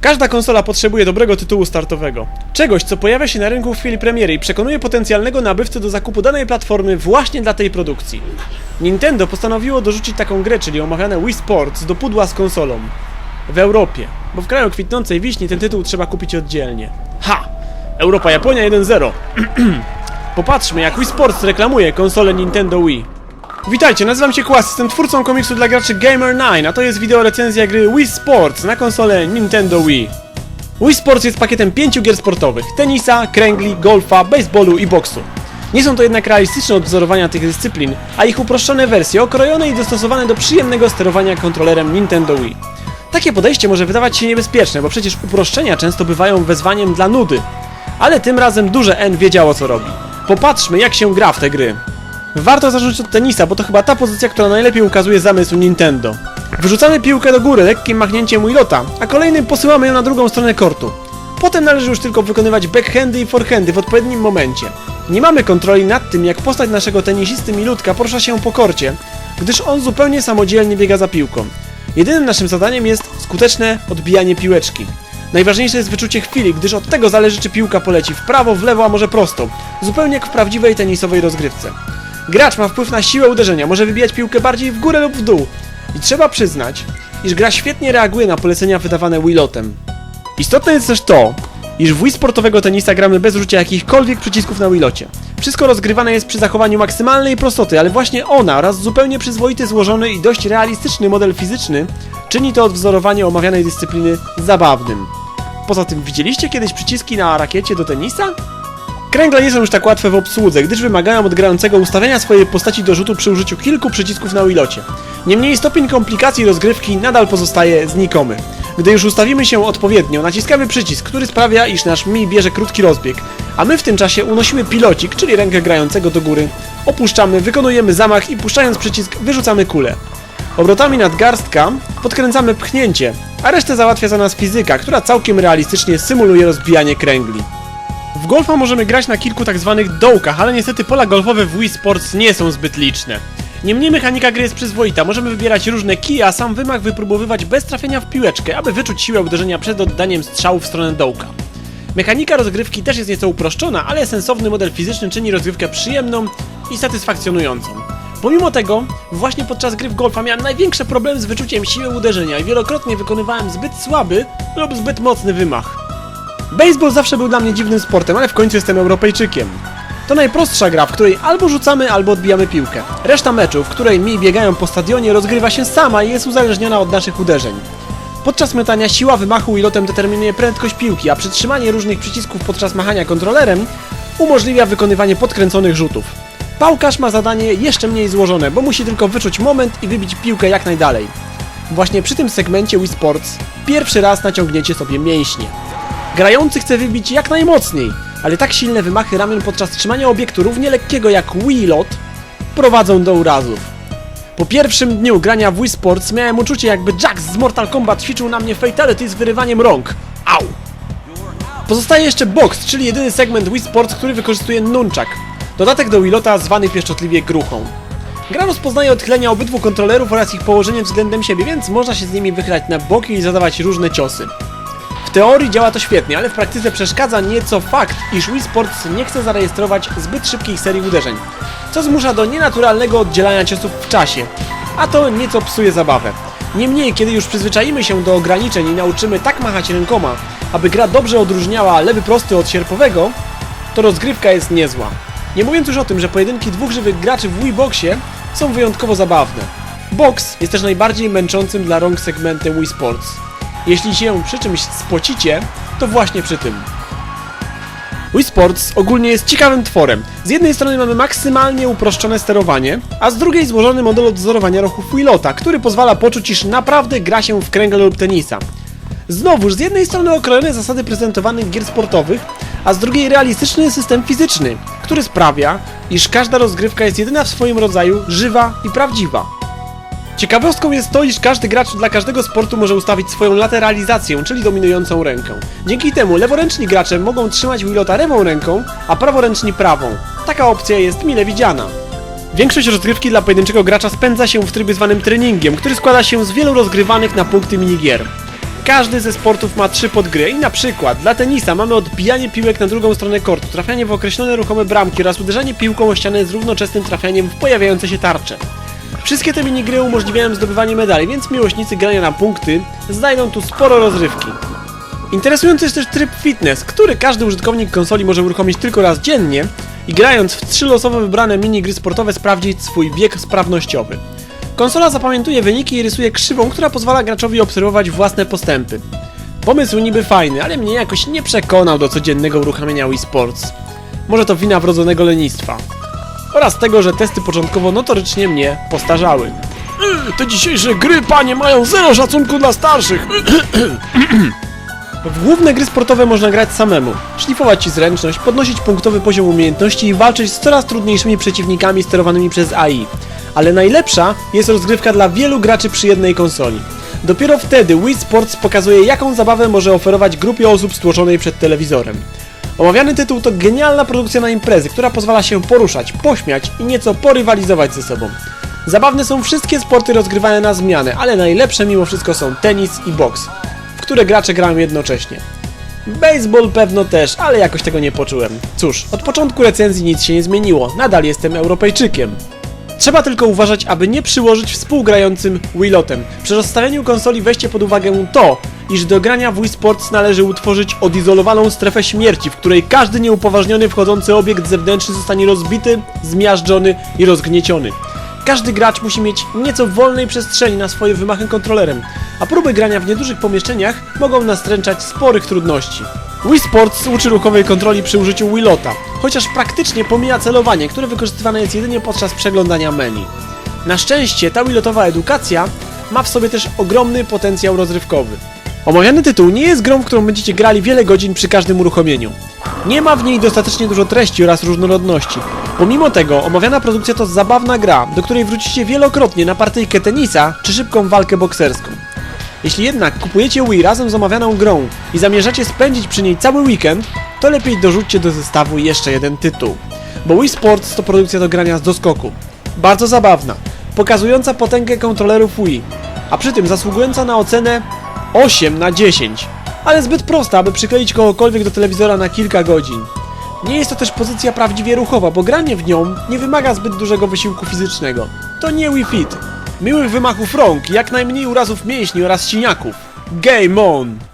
Każda konsola potrzebuje dobrego tytułu startowego. Czegoś, co pojawia się na rynku w chwili premiery i przekonuje potencjalnego nabywcę do zakupu danej platformy właśnie dla tej produkcji. Nintendo postanowiło dorzucić taką grę, czyli omawiane Wii Sports, do pudła z konsolą. W Europie, bo w kraju kwitnącej wiśni ten tytuł trzeba kupić oddzielnie. Ha! Europa-Japonia 1-0. Popatrzmy, jak Wii Sports reklamuje konsolę Nintendo Wii. Witajcie, nazywam się Kłas, jestem twórcą komiksu dla graczy Gamer9, a to jest wideo recenzja gry Wii Sports na konsolę Nintendo Wii. Wii Sports jest pakietem pięciu gier sportowych, tenisa, kręgli, golfa, baseballu i boksu. Nie są to jednak realistyczne odwzorowania tych dyscyplin, a ich uproszczone wersje okrojone i dostosowane do przyjemnego sterowania kontrolerem Nintendo Wii. Takie podejście może wydawać się niebezpieczne, bo przecież uproszczenia często bywają wezwaniem dla nudy. Ale tym razem duże N wiedziało co robi. Popatrzmy jak się gra w te gry. Warto zacząć od tenisa, bo to chyba ta pozycja, która najlepiej ukazuje zamysł Nintendo. Wyrzucamy piłkę do góry lekkim machnięciem Wilota, a kolejnym posyłamy ją na drugą stronę kortu. Potem należy już tylko wykonywać backhandy i forehandy w odpowiednim momencie. Nie mamy kontroli nad tym, jak postać naszego tenisisty Milutka porusza się po korcie, gdyż on zupełnie samodzielnie biega za piłką. Jedynym naszym zadaniem jest skuteczne odbijanie piłeczki. Najważniejsze jest wyczucie chwili, gdyż od tego zależy, czy piłka poleci w prawo, w lewo, a może prosto, zupełnie jak w prawdziwej tenisowej rozgrywce. Gracz ma wpływ na siłę uderzenia, może wybijać piłkę bardziej w górę lub w dół. I trzeba przyznać, iż gra świetnie reaguje na polecenia wydawane Wilotem. Istotne jest też to, iż w Wii sportowego tenisa gramy bez użycia jakichkolwiek przycisków na Wilocie. Wszystko rozgrywane jest przy zachowaniu maksymalnej prostoty, ale właśnie ona oraz zupełnie przyzwoity, złożony i dość realistyczny model fizyczny czyni to odwzorowanie omawianej dyscypliny zabawnym. Poza tym, widzieliście kiedyś przyciski na rakiecie do tenisa? Kręgle nie są już tak łatwe w obsłudze, gdyż wymagają od grającego ustawienia swojej postaci do rzutu przy użyciu kilku przycisków na Wilocie. Niemniej stopień komplikacji rozgrywki nadal pozostaje znikomy. Gdy już ustawimy się odpowiednio, naciskamy przycisk, który sprawia, iż nasz Mi bierze krótki rozbieg, a my w tym czasie unosimy pilocik, czyli rękę grającego do góry, opuszczamy, wykonujemy zamach i puszczając przycisk wyrzucamy kulę. Obrotami nadgarstka podkręcamy pchnięcie, a resztę załatwia za nas fizyka, która całkiem realistycznie symuluje rozbijanie kręgli. W golfa możemy grać na kilku tak zwanych dołkach, ale niestety pola golfowe w Wii Sports nie są zbyt liczne. Niemniej mechanika gry jest przyzwoita, możemy wybierać różne kije, a sam wymach wypróbowywać bez trafienia w piłeczkę, aby wyczuć siłę uderzenia przed oddaniem strzału w stronę dołka. Mechanika rozgrywki też jest nieco uproszczona, ale sensowny model fizyczny czyni rozgrywkę przyjemną i satysfakcjonującą. Pomimo tego, właśnie podczas gry w golfa miałem największe problemy z wyczuciem siły uderzenia i wielokrotnie wykonywałem zbyt słaby lub zbyt mocny wymach. Baseball zawsze był dla mnie dziwnym sportem, ale w końcu jestem Europejczykiem. To najprostsza gra, w której albo rzucamy, albo odbijamy piłkę. Reszta meczu, w której mi biegają po stadionie, rozgrywa się sama i jest uzależniona od naszych uderzeń. Podczas metania siła wymachu i lotem determinuje prędkość piłki, a przytrzymanie różnych przycisków podczas machania kontrolerem umożliwia wykonywanie podkręconych rzutów. Pałkarz ma zadanie jeszcze mniej złożone, bo musi tylko wyczuć moment i wybić piłkę jak najdalej. Właśnie przy tym segmencie Wii Sports pierwszy raz naciągniecie sobie mięśnie. Grający chce wybić jak najmocniej, ale tak silne wymachy ramion podczas trzymania obiektu równie lekkiego jak Wii Lot prowadzą do urazów. Po pierwszym dniu grania w Wii Sports miałem uczucie jakby Jax z Mortal Kombat ćwiczył na mnie fatality z wyrywaniem rąk. Au! Pozostaje jeszcze box, czyli jedyny segment Wii Sports, który wykorzystuje nunchak. Dodatek do Wilota zwany pieszczotliwie gruchą. Gra rozpoznaje odchylenia obydwu kontrolerów oraz ich położenie względem siebie, więc można się z nimi wychylać na boki i zadawać różne ciosy. W teorii działa to świetnie, ale w praktyce przeszkadza nieco fakt, iż Wii Sports nie chce zarejestrować zbyt szybkich serii uderzeń, co zmusza do nienaturalnego oddzielania ciosów w czasie, a to nieco psuje zabawę. Niemniej, kiedy już przyzwyczaimy się do ograniczeń i nauczymy tak machać rękoma, aby gra dobrze odróżniała lewy prosty od sierpowego, to rozgrywka jest niezła. Nie mówiąc już o tym, że pojedynki dwóch żywych graczy w Wii Boxie są wyjątkowo zabawne. Box jest też najbardziej męczącym dla rąk segmentem Wii Sports. Jeśli się przy czymś spocicie, to właśnie przy tym. Wii Sports ogólnie jest ciekawym tworem. Z jednej strony mamy maksymalnie uproszczone sterowanie, a z drugiej złożony model odwzorowania ruchów Wilota, który pozwala poczuć, iż naprawdę gra się w kręgle lub tenisa. Znowuż, z jednej strony okrojone zasady prezentowanych gier sportowych, a z drugiej realistyczny system fizyczny, który sprawia, iż każda rozgrywka jest jedyna w swoim rodzaju, żywa i prawdziwa. Ciekawostką jest to, iż każdy gracz dla każdego sportu może ustawić swoją lateralizację, czyli dominującą rękę. Dzięki temu leworęczni gracze mogą trzymać Wilota lewą ręką, a praworęczni prawą. Taka opcja jest mile widziana. Większość rozgrywki dla pojedynczego gracza spędza się w trybie zwanym treningiem, który składa się z wielu rozgrywanych na punkty minigier. Każdy ze sportów ma trzy podgry i na przykład dla tenisa mamy odbijanie piłek na drugą stronę kortu, trafianie w określone ruchome bramki oraz uderzanie piłką o ścianę z równoczesnym trafianiem w pojawiające się tarcze. Wszystkie te minigry umożliwiają zdobywanie medali, więc miłośnicy grania na punkty znajdą tu sporo rozrywki. Interesujący jest też tryb fitness, który każdy użytkownik konsoli może uruchomić tylko raz dziennie i grając w trzy losowo wybrane minigry sportowe sprawdzić swój wiek sprawnościowy. Konsola zapamiętuje wyniki i rysuje krzywą, która pozwala graczowi obserwować własne postępy. Pomysł niby fajny, ale mnie jakoś nie przekonał do codziennego uruchamiania Wii Sports. Może to wina wrodzonego lenistwa. Oraz tego, że testy początkowo notorycznie mnie postarzały. Yy, Te dzisiejsze gry, panie, mają zero szacunku dla starszych. W główne gry sportowe można grać samemu, szlifować ci zręczność, podnosić punktowy poziom umiejętności i walczyć z coraz trudniejszymi przeciwnikami sterowanymi przez AI. Ale najlepsza jest rozgrywka dla wielu graczy przy jednej konsoli. Dopiero wtedy Wii Sports pokazuje jaką zabawę może oferować grupie osób stłoczonej przed telewizorem. Omawiany tytuł to genialna produkcja na imprezy, która pozwala się poruszać, pośmiać i nieco porywalizować ze sobą. Zabawne są wszystkie sporty rozgrywane na zmianę, ale najlepsze mimo wszystko są tenis i boks, w które gracze grają jednocześnie. Baseball pewno też, ale jakoś tego nie poczułem. Cóż, od początku recenzji nic się nie zmieniło, nadal jestem Europejczykiem. Trzeba tylko uważać, aby nie przyłożyć współgrającym Wilotem. Przy rozstawianiu konsoli weźcie pod uwagę to, iż do grania w Wii Sports należy utworzyć odizolowaną strefę śmierci, w której każdy nieupoważniony wchodzący obiekt zewnętrzny zostanie rozbity, zmiażdżony i rozgnieciony. Każdy gracz musi mieć nieco wolnej przestrzeni na swoje wymachy kontrolerem, a próby grania w niedużych pomieszczeniach mogą nastręczać sporych trudności. Wii Sports uczy ruchowej kontroli przy użyciu Wilota, chociaż praktycznie pomija celowanie, które wykorzystywane jest jedynie podczas przeglądania menu. Na szczęście ta Wilotowa edukacja ma w sobie też ogromny potencjał rozrywkowy. Omawiany tytuł nie jest grą, w którą będziecie grali wiele godzin przy każdym uruchomieniu. Nie ma w niej dostatecznie dużo treści oraz różnorodności. Pomimo tego, omawiana produkcja to zabawna gra, do której wrócicie wielokrotnie na partyjkę tenisa czy szybką walkę bokserską. Jeśli jednak kupujecie Wii razem z omawianą grą i zamierzacie spędzić przy niej cały weekend, to lepiej dorzućcie do zestawu jeszcze jeden tytuł. Bo Wii Sports to produkcja do grania z doskoku. Bardzo zabawna, pokazująca potęgę kontrolerów Wii, a przy tym zasługująca na ocenę 8 na 10, ale zbyt prosta, aby przykleić kogokolwiek do telewizora na kilka godzin. Nie jest to też pozycja prawdziwie ruchowa, bo granie w nią nie wymaga zbyt dużego wysiłku fizycznego. To nie Wii Fit. Miłych wymachów rąk, jak najmniej urazów mięśni oraz siniaków. Game on!